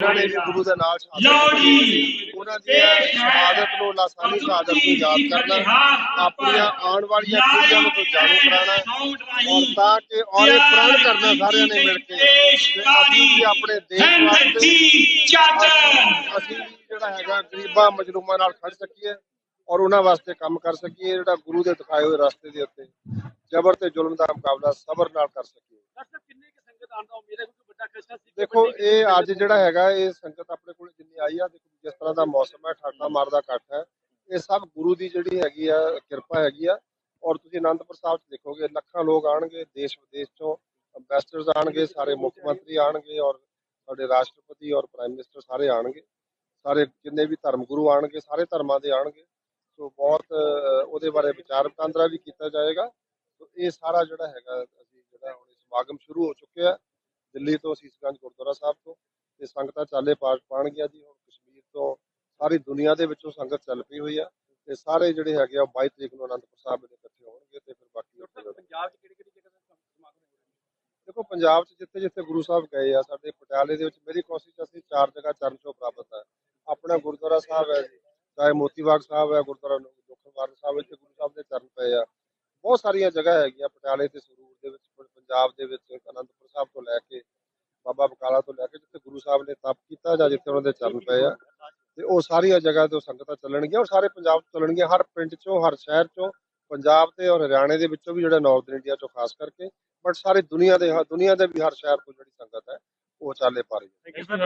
ਉਹਨਾਂ ਨੇ ਗੁਰੂ ਦੇ ਕੀਤੀ। ਜੀ ਉਹਨਾਂ ਦੀ ਸ਼ਹਾਦਤ ਨੂੰ ਲਾਸਾਨੀ ਸ਼ਹਾਦਤ ਨੂੰ ਯਾਦ ਕਰਨਾ ਆਪਣੀਆਂ ਆਉਣ ਵਾਲੀਆਂ ਪੀੜ੍ਹੀਆਂ ਨੂੰ ਜਾਣੂ ਕਰਾਉਣਾ ਔਰ ਤਾਂ ਕਿ ਔਰ ਇਹ ਪ੍ਰਣ ਕਰਨਾ ਸਾਰਿਆਂ ਨੇ ਮਿਲ ਕੇ। ਅਸੀਂ ਵੀ ਆਪਣੇ ਦੇਸ਼ ਵਾਸਤੇ ਅਸੀਂ ਜਿਹੜਾ ਹੈਗਾ ਗਰੀਬਾਂ ਮਜਲੂਮਾਂ ਨਾਲ ਖੜ ਸਕੀਏ ਔਰ ਉਹਨਾਂ ਵਾਸਤੇ ਕੰਮ ਕਰ ਸਕੀਏ ਜਿਹੜਾ ਗੁਰੂ ਦੇ ਦਿਖਾਏ ਹੋਏ ਰਸਤੇ ਦੇ ਉੱਤੇ ਜ਼ਬਰ ਤੇ ਜ਼ੁਲਮ ਦਾ ਮੁਕਾਬਲਾ ਸਬਰ ਨਾਲ ਕਰ ਸਕੀਏ ਡਾਕਟਰ ਕਿੰਨੇ ਕਿ ਸੰਗਤ ਆਉਣ ਦਾ ਉਮੀਦ ਹੈ ਕਿਉਂਕਿ ਵੱਡਾ ਖਰਚਾ ਸੀ ਦੇਖੋ ਇਹ ਅੱਜ ਜਿਹੜਾ ਹੈਗਾ ਇਹ ਸੰਗਤ ਆਪਣੇ ਕੋਲ ਜਿੰਨੀ ਆਈ ਆ ਦੇਖੋ ਜਿਸ ਤਰ੍ਹਾਂ ਦਾ ਮੌਸਮ ਹੈ ਠਾਠਾ ਮਾਰਦਾ ਇਕੱਠ ਹੈ ਇਹ ਸਭ ਗੁਰੂ ਦੀ ਜਿਹੜੀ ਹੈਗੀ ਆ ਕਿਰਪਾ ਹੈਗੀ ਆ। ਔਰ ਤੁਸੀਂ ਅਨੰਦਪੁਰ ਸਾਹਿਬ ਚ ਦੇਖੋਗੇ ਲੱਖਾਂ ਲੋਕ ਆਣਗੇ ਦੇਸ਼ ਵਿਦੇਸ਼ ਚੋਂ ਅੰਬੈਸਡਰਸ ਆਣਗੇ ਸਾਰੇ ਮੁੱਖ ਮੰਤਰੀ ਆਣਗੇ ਔਰ ਸਾਡੇ ਰਾਸ਼ਟਰਪਤੀ ਔਰ ਪ੍ਰਾਈਮ ਮਿਨਿਸਟਰ ਸਾਰੇ ਆਣਗੇ ਸਾਰੇ ਜਿੰਨੇ ਵੀ ਧਰਮ ਗੁਰੂ ਆਣਗੇ ਸਾਰੇ ਧਰਮਾਂ ਦੇ ਆਣਗੇ ਸੋ ਬਹੁਤ ਉਹਦੇ ਬਾਰੇ ਵਿਚਾਰ ਵਟਾਂਦਰਾ ਵੀ ਕੀਤਾ ਜਾਏਗਾ। ਸੋ ਇਹ ਸਾਰਾ ਜਿਹੜਾ ਹੈਗਾ ਅਸੀਂ ਜਿਹੜਾ ਹੁਣ ਸਮਾਗਮ ਸ਼ੁਰੂ ਹੋ ਚੁੱਕਿਆ। ਦਿੱਲੀ ਤੋਂ ਸੀਸਗੰਜ ਗੁਰਦੁਆਰਾ ਸਾਹਿਬ ਤੋਂ ਤੇ ਸੰਗਤਾਂ ਚਾਲੇ ਪਾਠ ਪਾਣਗੀਆਂ ਜੀ ਹੁਣ ਕਸ਼ਮੀਰ ਤੋਂ ਸਾਰੀ ਦੁਨੀਆ ਦੇ ਵਿੱਚੋਂ ਸੰਗਤ ਚੱਲ ਪਈ ਹੋਈ ਆ ਤੇ ਸਾਰੇ ਜਿਹੜੇ ਹੈਗੇ ਆ ਉਹ 22 ਤਰੀਕ ਨੂੰ ਅਨੰਦਪੁਰ ਸਾਹਿਬ ਦੇ ਇਕੱਠੇ ਹੋਣਗੇ ਤੇ ਫਿਰ ਬਾਕੀ ਪੰਜਾਬ 'ਚ ਕਿਹੜੀ ਕਿਹੜੀ ਜਗ੍ਹਾ ਤੇ ਸਮਾਗਮ ਹੋਣਗੇ ਦੇਖੋ ਪੰਜਾਬ 'ਚ ਜਿੱਥੇ ਜਿੱਥੇ ਗੁਰੂ ਸਾਹਿਬ ਗਏ ਆ ਸਾਡੇ ਪਟਿਆਲੇ ਦੇ ਵਿੱਚ ਮੇਰੀ ਕੋਸ਼ਿਸ਼ ਅਸੀਂ ਚਾਰ ਜਗ੍ਹਾ ਚਰਨ ਛੋਹ ਪ੍ਰਾਪਤ ਹੈ ਆਪਣਾ ਗੁਰਦੁਆਰਾ ਸਾਹਿਬ ਹੈ ਜੀ ਚਾਹੇ ਮੋਤੀ ਬਾਗ ਸਾਹਿਬ ਹੈ ਗੁਰਦੁਆਰਾ ਦੁਖਨਵਾਰ ਸਾਹਿਬ ਇੱਥੇ ਗੁਰੂ ਸਾਹਿਬ ਦੇ ਚਰਨ ਪਏ ਆ। ਬਹੁਤ ਸਾਰੀਆਂ ਜਗ੍ਹਾ ਹੈਗੀਆਂ ਪਟਿਆਲੇ ਤੇ ਸਰੂਰ ਦੇ ਵਿੱਚ ਪੰਜਾਬ ਦੇ ਵਿੱਚ ਅਨੰਦਪੁਰ ਸਾਹਿਬ ਤੋਂ ਲੈ ਕੇ ਬਾਬਾ ਬਕਾਲਾ ਤੋਂ ਲੈ ਕੇ ਜਿੱਥੇ ਗੁਰੂ ਸਾਹਿਬ ਨੇ ਤਪ ਕੀਤਾ ਜਾਂ ਜਿੱਥੇ ਉਹਨਾਂ ਦੇ ਚਰਨ ਪਏ ਆ, ਤੇ ਉਹ ਸਾਰੀਆਂ ਜਗ੍ਹਾ ਤੋਂ ਸੰਗਤਾਂ ਚੱਲਣਗੀਆਂ ਔਰ ਸਾਰੇ ਪੰਜਾਬ ਤੋਂ ਚੱਲਣਗੀਆਂ, ਹਰ ਪਿੰਡ 'ਚੋਂ, ਹਰ ਸ਼ਹਿਰ 'ਚੋਂ, ਪੰਜਾਬ ਤੇ ਔਰ ਹਰਿਆਣੇ ਦੇ ਵਿੱਚੋਂ ਵੀ ਜਿਹੜਾ ਨਾਰਥ ਇੰਡੀਆ 'ਚੋਂ ਖਾਸ ਕਰਕੇ ਬਟ ਸਾਰੀ ਦੁਨੀਆ ਦੇ ਦੁਨੀਆ ਦੇ ਵੀ ਹਰ ਸ਼ਹਿਰ ਤੋਂ ਜਿਹੜੀ ਸੰਗਤ ਹੈ, ਉਹ ਚਾਲੇ ਪਾ ਰਹੀ ਹੈ।